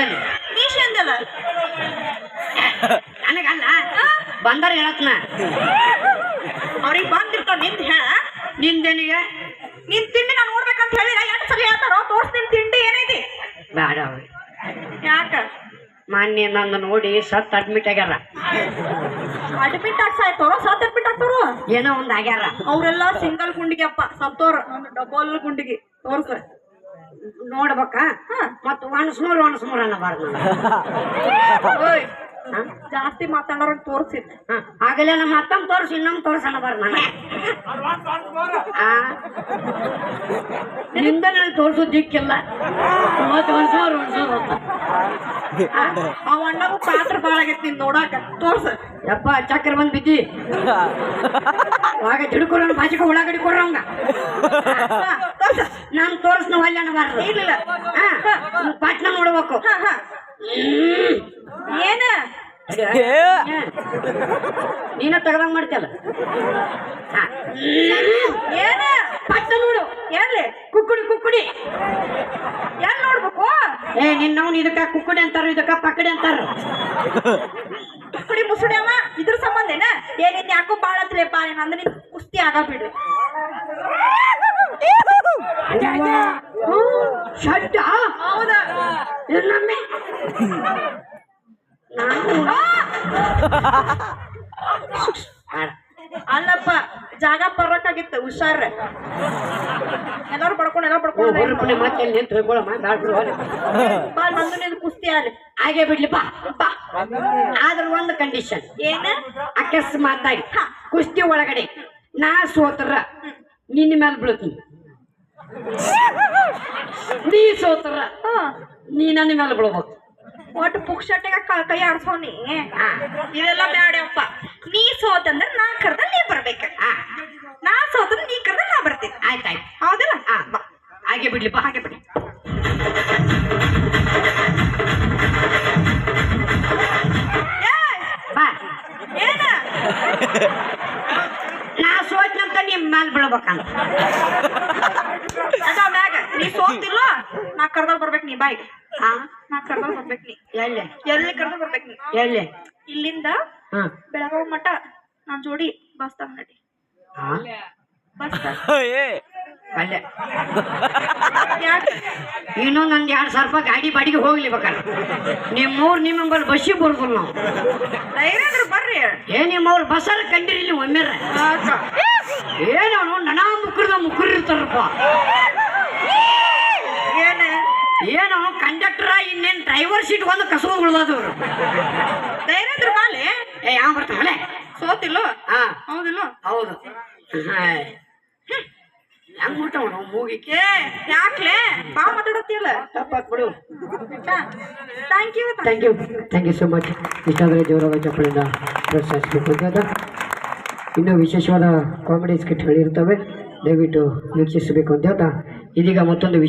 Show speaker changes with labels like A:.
A: ಏನು? ನನಗಲ್ಲ. ಬಂದಾರ ಹೇಳತ್ನ.
B: ಅವ್ರಿಗೆ ಬಂದಿರ್ತಾವ ನಿಂದ ಹೇಳ.
A: ನಿಂದೇನಿಗೆ?
B: ನಿನ್ ತಿಂಡಿ ನಾನು ನೋಡ್ಬೇಕಂತ ಹೇಳಿ ಎಷ್ಟು ಸಲ ಹೇಳ್ತಾರೋ ತೋರ್ಸ್ತೀನಿ ತಿಂಡಿ ಏನೈತಿ?
A: ಬೇಡ ಅವ್ರಿ.
B: ಯಾಕ?
A: ಮಾನ್ಯ ನನ್ನ ನೋಡಿ ಸತ್ ಅಡ್ಮಿಟ್ ಆಗ್ಯಾರ.
B: ಅಡ್ಮಿಟ್ ಆಗಿ ಸಾಯ್ತಾರೋ ಸತ್ ಅಡ್ಮಿಟ್ ಆಗ್ತಾರೋ?
A: ಏನೋ ಒಂದ್ ಆಗ್ಯಾರ.
B: ಅವರೆಲ್ಲ ಸಿಂಗಲ್ ಗುಂಡಿಗೆ ಅಪ್ಪ ಸತ್ತೋರ್ ಒಂದು ಡಬಲ್ ಗುಂಡಿಗೆ ತೋರ್ಸ
A: ನೋಡ್ಬೇಕಾ? ಮತ್ ಒಣಸ್ ಮೂರ್ ಒಣಸ್ ಮೂರ್ ಅನ್ನಬಾರ್ದು
B: ಓಯ್. ಜಾಸ್ತಿ ಮಾತಾಡೋರ್ ತೋರ್ಸಿ
A: ಆಗಲೇ ನಮ್ಮ ಅತ್ತಂಗ್ ತೋರ್ಸಿ ಇನ್ನೊಮ್ಮೆ ತೋರ್ಸ ಅನ್ನಬಾರ್ದು ನಾನು ಆ? ನಿಂದ ನನಗೆ ತೋರ್ಸೋದ್ ದಿಕ್ಕಿಲ್ಲ ಒಣಸೋರ್ ಅಂತ. ಆ?
B: ಅವ ಅಣ್ಣಗೂ ಪಾತ್ರ ಬಾಳ ಆಗೈತಿ ನೀನ್ ನೋಡಾಕ. ತೋರ್ಸ.
A: ಯಪ್ಪ ಚಕ್ರ ಬಂದ್ ಬಿದ್ದಿ. ಅವಾಗ ತಿಳ್ಕೊಳ್ಳೋಣ ಕೊಡ್ರ ಉಳ್ಳಾಗಡಿ ಕೊಡ್ರಂಗ ತೋರಿಸ್ ನಾವು ಒಲ್ಲೆ ಅನ್ನಬಾರ್ದು
B: ಇರ್ಲಿಲ್ಲ.
A: ಹಾ ಪಟ್ನ ನೋಡ್ಬೇಕು.
B: ಹ, ಹ.
A: ಹ್ಮ್.
B: ಏನ?
A: ನೀನ ತಗದಂಗ್ ಮಾಡ್ತಿಯಲ್ಲ.
B: ಏನ?
A: ಪಟ್ಟ ನೋಡು.
B: ಎಲ್ಲಿ
A: ಕುಕ್ಕುಡಿ ಕುಕ್ಕುಡಿ.
B: ಏನ್ ನೋಡ್ಬೇಕು?
A: ಏ ನಿನ್ನವನ್ ಇದಕ್ಕ ಕುಕ್ಕುಡಿ ಅಂತಾರ ಇದಕ್ಕ ಪಕ್ಕಡಿ ಅಂತಾರ.
B: ಕುಕ್ಕುಡಿ ಮುಸುಡಿ ಅವ? ಇದ್ರ ಸಂಬಂಧ ಏನ ಏನಿನ್ ಯಾಕೋ ಬಾಳ ಪಾ ನೀನ್ ಅಂದ್ರೆ ನಿನ್ ಕುಸ್ತಿ ಆಗ ಬಿಡು
A: ಶಡ್ಡ
B: ಹೌದಾ.
A: ಇನ್ನೊಮ್ಮೆ. ನಾನು.
B: ಅಲ್ಲಪ್ಪ ಜಾಗ ಬರಕಾಗಿತ್ತು ಹುಷಾರ ಎಲ್ಲಾರು ಪಡ್ಕೊಂಡು ಎಲ್ಲ ಪಡ್ಕೊಂಡು.
A: ಮತ್ತೆ ಎಲ್ಲಿ ನಿಂತು
B: ನಿಂದು ಬಾ ಕುಸ್ತಿ ಆದ್ರೆ.
A: ಹಾಗೆ ಬಿಡ್ಲಿ ಬಾ ಬಾ. ಆದ್ರ ಒಂದು ಕಂಡೀಷನ್
B: ಏನ?
A: ಅಕಸ್ಮಾತಾಗಿ ಕುಸ್ತಿ ಒಳಗಡೆ. ನಾ ಸೋತರ. ನಿನ್ನ ಮೇಲೆ ಬೀಳ್ತೀನಿ. ನೀ ಸೋತರ. ನೀ ನನ್ನ ಮೇಲೆ ಬಿಡ್ಬೇಕು
B: ಒಟ್ಟು ಪುಕ್ಷಟೆಗ ಕೈ ಆಡ್ಸೋನಿ ಇದೆಲ್ಲ ಬ್ಯಾಡಪ್ಪ. ನೀ ಸೋತಂದ್ರೆ ನಾ ಕರ್ದ ನೀ ಬರ್ಬೇಕ. ನಾ ಸೋತಂದ್ರೆ ನೀ ಕರ್ದ ನಾ ಬರ್ತೀನಿ.
A: ಆಯ್ತಾಯ್ತು
B: ಹೌದಲ್ಲ?
A: ಹಾಗೆ ಬಿಡ್ಲಿ ಬಾ ಹಾಗೆ ಬಿಡ್ಲಿ. ನಿಮ್ಮ ಮೇಲೆ ಬೀಳ್ಬೇಕಂತ.
B: ಅದ ಮ್ಯಾಗ ನೀ ಸೋತಿಲ್ಲ ನಾ ಕರ್ದಲ್ ಬರ್ಬೇಕು ನೀ ಬಾಯ್.
A: ಹಾ?
B: ನಾ ಕರ್ದಲ್ ಬರ್ಬೇಕು ನೀ.
A: ಎಲ್ಲಿ?
B: ಎಲ್ಲಿ ಕರ್ದಲ್ ಬರ್ಬೇಕು ನೀ?
A: ಎಲ್ಲಿ?
B: ಇಲ್ಲಿಂದ
A: ಹಾ.
B: ಬೆಳಗಾವ್ ಮಠ ನಾನ್ ಜೋಡಿ ಬಸ್ ತಗೊಂಡ್ ನಡಿ ಬಸ್
A: ಅಲ್ಲೇ.
B: ಯಾಕೆ?
A: ಇನ್ನೂ ನಂದು ಎರಡು ಸಾವಿರ ರೂಪಾಯಿ ಗಾಡಿ ಬಾಡಿಗೆ ಹೋಗ್ಲಿ ಬೇಕಾದ್ರೆ ನಿಮ್ಮವ್ರು ನಿಮ್ಮಲ್ಲಿ ಬಸ್ಸಿಗೆ ಬರ್ಬೋದು ನಾವು.
B: ಬರ್ರಿ.
A: ಏ ನಿಮ್ಮವ್ರು ಬಸ್ಸಲ್ಲಿ ಕಂಡಿರಿ ಇಲ್ಲಿ ಒಮ್ಮೆರ. ಏನವನು ನನ ಮುಕ್ಕರ್ದ ಮುಕ್ಕರಿರ್ತಾರಪ್ಪ
B: ಏನ
A: ಏನೋ ಕಂಡಕ್ಟರ ಇನ್ನೇನು ಡ್ರೈವರ್ ಸೀಟ್ ಒಂದು ಕಸವು ಉಳ್ದವ್ರು
B: ಧೈರ್ಯ ಬಾಲೆ.
A: ಏ ಯಾವ ಬರ್ತಾವಲೆ
B: ಸೋತಿಲ್ಲೋ?
A: ಹಾ.
B: ಹೌದಿಲ್ಲೋ?
A: ಹೌದು. ಹೆಂಗ್ ಮುಟ್ಟವನು ಮೂಗಿಕ್ಕೆ?
B: ಏ ಯಾಕ್ಲೆ? ಬಾ ಮಾತಾಡತ್ತಿಲ್ಲ
A: ತಪ್ಪಾಕ್ಬಿಡು
B: thank you
A: thank you thank you so much ಇಷ್ಟಾದರೆ ಜೋರಾದ ಚಪ್ಪಳಿಂದ ಪ್ರೋತ್ಸಾಹಿಸಬೇಕು ಅಂತ. ಇನ್ನೂ ವಿಶೇಷವಾದ ಕಾಮಿಡಿ ಸ್ಕಿಟ್ಗಳಿರ್ತವೆ ದಯವಿಟ್ಟು ವೀಕ್ಷಿಸಬೇಕು ಅಂತ ಹೇಳ್ತಾ. ಇದೀಗ ಮತ್ತೊಂದು ವಿಶೇಷ